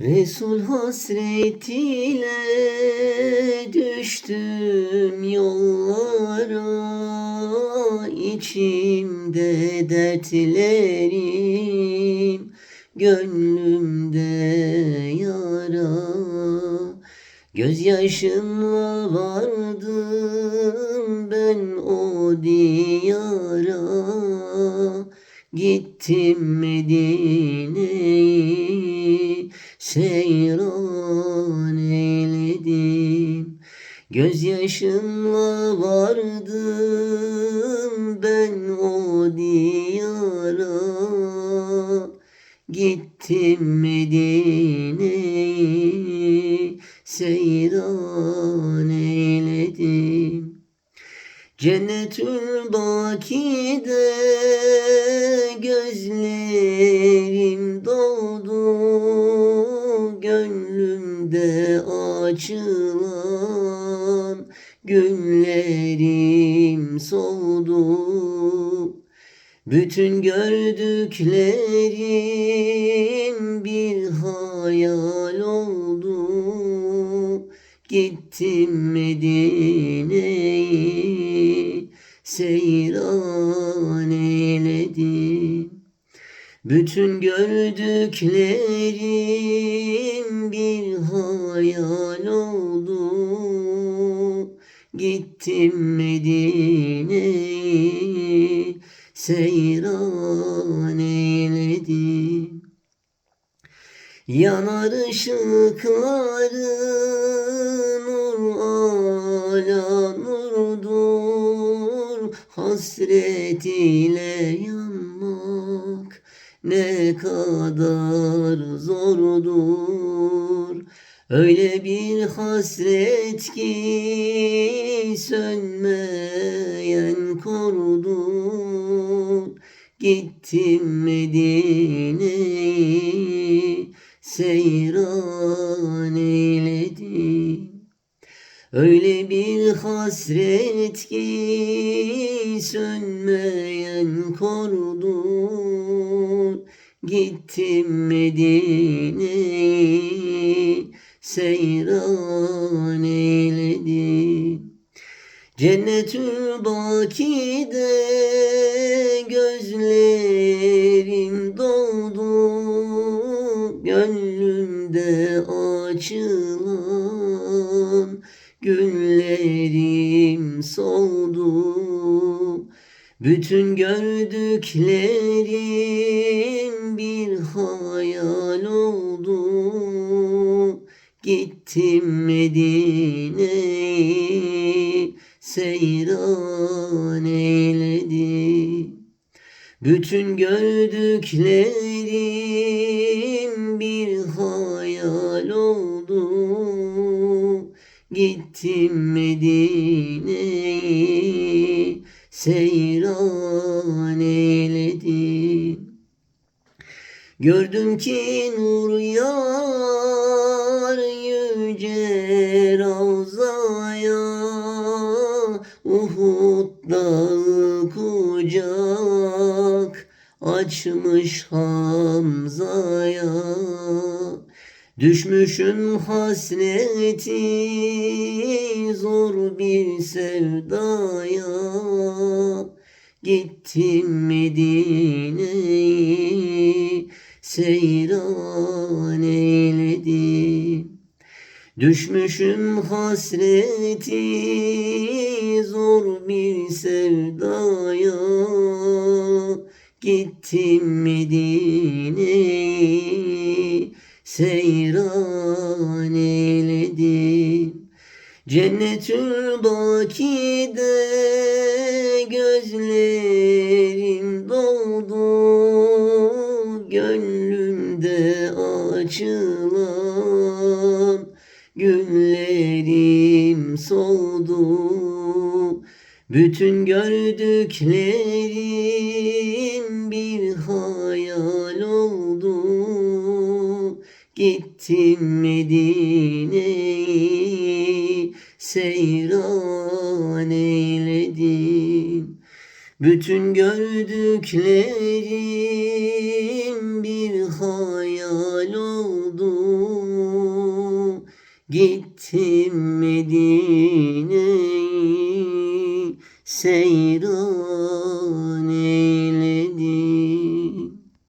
Resul hasretiyle düştüm yollara içimde dertlerim Gönlümde yara. Gözyaşımla vardım ben o diyara Gittim Medine'yi seyran eyledim. Gözyaşımla vardım ben o diyara. Gittim Medine'yi seyran eyledim. Cennetül Baki'de günlerim soldu bütün gördüklerim bir hayal oldu. Gittim Medine'yi seyran eyledim. Bütün gördüklerim bir hayal oldu Gittim Medine'yi seyran eyledim. Yanar ışıkları nur ala nurdur. Hasret ile yanmak ne kadar zordur Öyle bir hasret ki sönmeyen kordur Gittim Medine'yi seyran eyledim. Öyle bir hasret ki sönmeyen kordur Gittim Medine'yi seyran eyledim Cennetül Baki'de gözlerim doldu. Gönlümde açılan günlerim soldu. Bütün gördüklerim bir hayal oldu Gittim Medine'yi seyran eyledim. Bütün gördüklerim bir hayal oldu. Gittim Medine'yi seyran eyledim. Gördüm ki nur yar Uhud dağı kucak açmış Hamza'ya. Düşmüşüm hasreti zor bir sevdaya. Gittim Medine'yi seyran eyledim Düşmüşüm hasreti zor bir sevdaya. Gittim Medine'yi seyran eyledim. Cennetül Baki'de günlerim soldu. Bütün gördüklerim bir hayal oldu. Gittim Medine'yi seyran eyledim. Bütün gördüklerim bir hayal oldu Gittim Medine'yi seyran